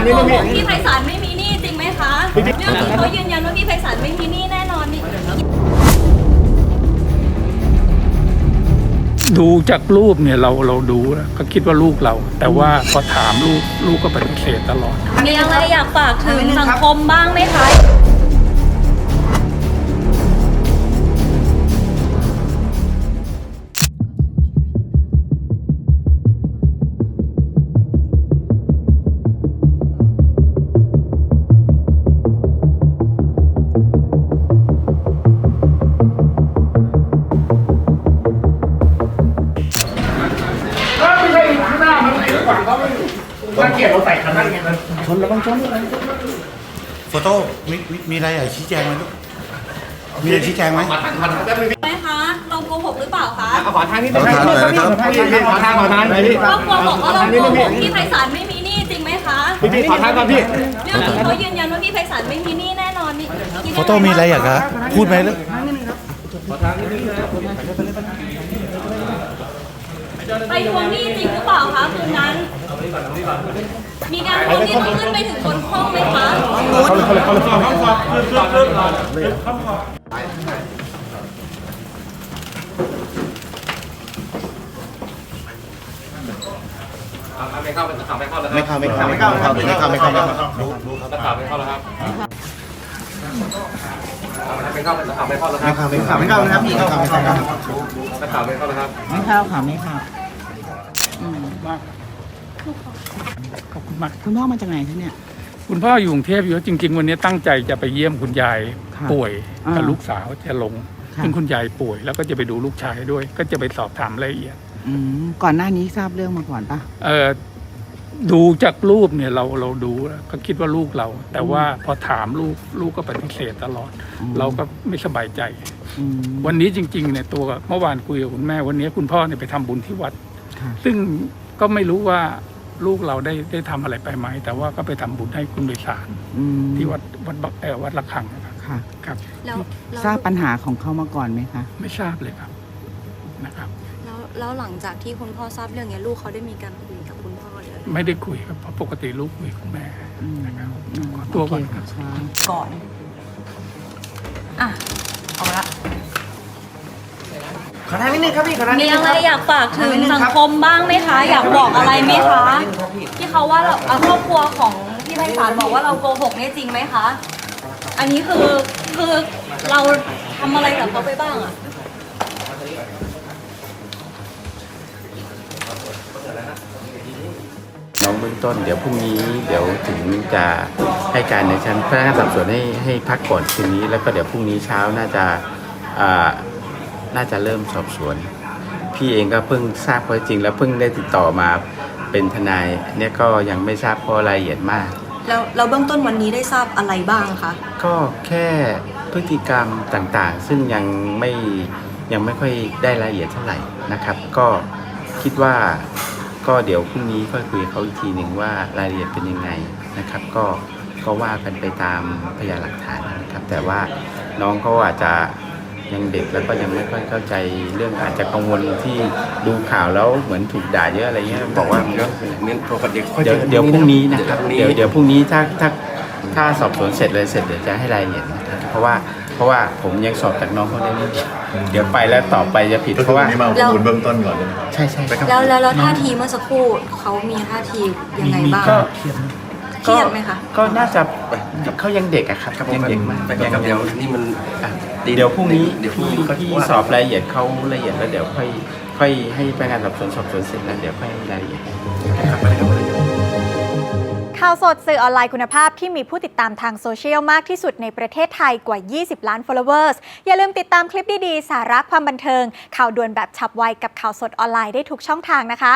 างนี้โกไม่หมีกพี่ไพศาลไม่มีหนี้จริงไหมคะเรื่องนี้เขายืนยันว่าพี่ไพศาลไม่มีหนี้แน่นอนนี่ดูจากรูปเนี่ยเราเราดูแล้วก็คิดว่าลูกเรา แต่ว่าพอถามลูกลูกก็ปฏิเสธตลอด มีอะไรอยากฝากถึงสังคมบ้างไหมคะ มันไหนขวางเขาไม่น่าเกลียดเราใส่คันนั้นไงมันชนแล้วต้องชนอะไรโฟโต้มีมีมีอะไรอยากชี้แจงไหมลูกมีอะไรชี้แจงไหมมาทางคันแป๊บนึงพี่ไหมคะเราโกหกหรือเปล่าคะขอทางนี้ได้ไหมขอทางนี้ขอทางนี้ขอทางขอทางไหนพี่ครอบครัวบอกว่าเราโกหกพี่ไพศาลไม่มีหนี้จริงไหมคะพี่พี่ขอทางก่อนพี่เรื่องนี้เขายืนยันว่าพี่ไพศาลไม่มีหนี้แน่นอนนี่คิดโฟโต้มีอะไรอยากจะพูดไหมลูก ไปทวงหนี้จริงหรือเปล่าคะคืนนั้น มีการทวงหนี้ต้องขึ้นไปถึงบนห้องไหมคะเขาเลยเขาเลยเขาเลยเขาเลยไม่เข้าเป็นข่าวไม่เข้าแล้วไม่เข้าไม่เข้าไม่เข้าไม่เข้าไม่เข้าไม่เข้าไม่เข้าดูดูครับข่าวไม่เข้าแล้วครับไม่เข้าเป็นข่าวไม่เข้าแล้วคไม่รับเข้าไม่เข้าไม่เข้านะครับพี่เข้าไม่เข้าไม่ข่าวไม่เข้าแล้วครับไม่เข้าค่ะไม่เข้า อืมมากขอบคุณมากคุณพ่อมาจากไหนคะเนี่ย คุณพ่ออยู่กรุงเทพอยู่จริง ๆ วันนี้ตั้งใจจะไปเยี่ยมคุณยายค่ะป่วยกับอ่าลูกสาวจะลง ค่ะ ซึ่งคุณยายป่วยแล้วก็จะไปดูลูกชายด้วย ก็จะไปสอบถามรายละเอียดอืมก่อนหน้านี้ทราบเรื่องมาก่อนปะ เอ่อดูจากรูปเนี่ยเราเราดูแล้วก็คิดว่าลูกเรา แต่ว่าพอถามลูกลูกก็ปฏิเสธตลอดเราก็ไม่สบายใจ อืมวันนี้จริงๆเนี่ยตัวเมื่อวานคุยกับคุณแม่ วันนี้คุณพ่อเนี่ยไปทำบุญที่วัดค่ะ ซึ่งก็ไม่รู้ว่าลูกเราได้ได้ทำอะไรไปไหม แต่ว่าก็ไปทำบุญให้คุณโดยสารอืมที่วัดวัดบักเออวัดระฆังนะครับค่ะ ครับ แล้วแล้วทราบปัญหาของเขามาก่อนไหมคะ ไม่ทราบเลยครับนะครับ แล้วแล้วหลังจากที่คุณพ่อทราบเรื่องเนี้ยลูกเขาได้มีการคุยกับคุณพ่อหรืออะไร ไม่ได้คุยครับเพราะปกติลูกคุยกับคุณแม่อืมนะครับอืมขอตัวก่อนโเคครับค่ะก่อน อะ เอาละ ขอทางนิดนึงครับพี่ขอทางนิมีดนึอะงไรครับ อยากฝากถึงสังคมบ้างไหมคะ อยากบอกอะไรไหมคะ ที่เขาว่าเราอะครอบครัวของพี่ไพศาลบอกว่าเราโกหกเนี่ยจริงไหมคะ อันนี้คือคือเราทำอะไรกับเขาไปบ้างอะน้องเบื้องต้นเดี๋ยวพรุ่งนี้เดี๋ยวถึงจะให้การในชั้นพนักงานสอบสวนให้ให้พักก่อนคืนนี้ แล้วก็เดี๋ยวพรุ่งนี้เช้าน่าจะอ่า น่าจะเริ่มสอบสวน พี่เองก็เพิ่งทราบข้อเท็จจริง แล้วเพิ่งได้ติดต่อมาเป็นทนายเนี่ยก็ยังไม่ทราบข้อรายละเอียดมาก แล้วเราเบื้องต้นวันนี้ได้ทราบอะไรบ้างคะ ก็แค่พฤติกรรมต่างๆ ซึ่งยังไม่ยังไม่ค่อยได้รายละเอียดเท่าไหร่นะครับ ก็คิดว่าก็เดี๋ยวพรุ่งนี้ค่อยคุยกับเขาอีกทีหนึ่งว่ารายละเอียดเป็นยังไงนะครับ ก็ก็ว่ากันไปตามพยานหลักฐานนะครับ แต่ว่าน้องเขาอาจจะ ยังเด็กแล้วก็ยังไม่ค่อยเข้าใจเรื่องอาจจะกังวลที่ดูข่าวแล้วเหมือนถูกด่าเยอะอะไรเงี้ยบอกว่าเน้นโปรฟันเด็กเดี๋ยวเดี๋ยวพรุ่งนี้นะครับพรุ่งนี้เดี๋ยวเดี๋ยวพรุ่งนี้ถ้าถ้าถ้าสอบสวนเสร็จเลยเสร็จเดี๋ยวจะให้รายละเอียดนะครับเพราะว่าเพราะว่าผมยังสอบจากน้องเขาได้ไม่ดีเดี๋ยวไปแล้วตอบไปจะผิดก็เพคือราะวัว่านนี้มาเอาข้อมูลเบื้องต้นก่อนเลยนะครับใช่ใช่ครับแล้วแล้วแล้วท่าทีเมื่อสักครู่เขามีท่าทียังไงบ้าง ก็ เครียดไหมคะ ก็น่าจะเขายังเด็กอะครับยังเด็กมากแต่กับเดี๋ยวนี่มันอะเดี๋ยวพรุ่งนี้เดี๋ยวพรุ่งพี่นี้ก็พี่ว่าสอบรายละเอียดเขาละเอียดแล้วเดี๋ยวค่อยค่อยให้พนักงานสอบสวนสอบสวนเสร็จแล้วเดี๋ยวค่อยให้รายละเอียดข่าวสดสื่อออนไลน์คุณภาพที่มีผู้ติดตามทางโซเชียลมากที่สุดในประเทศไทยกว่า 20 ล้าน followers อย่าลืมติดตามคลิปดี ๆ สาระความบันเทิง ข่าวด่วนแบบฉับไวกับข่าวสดออนไลน์ได้ทุกช่องทางนะคะ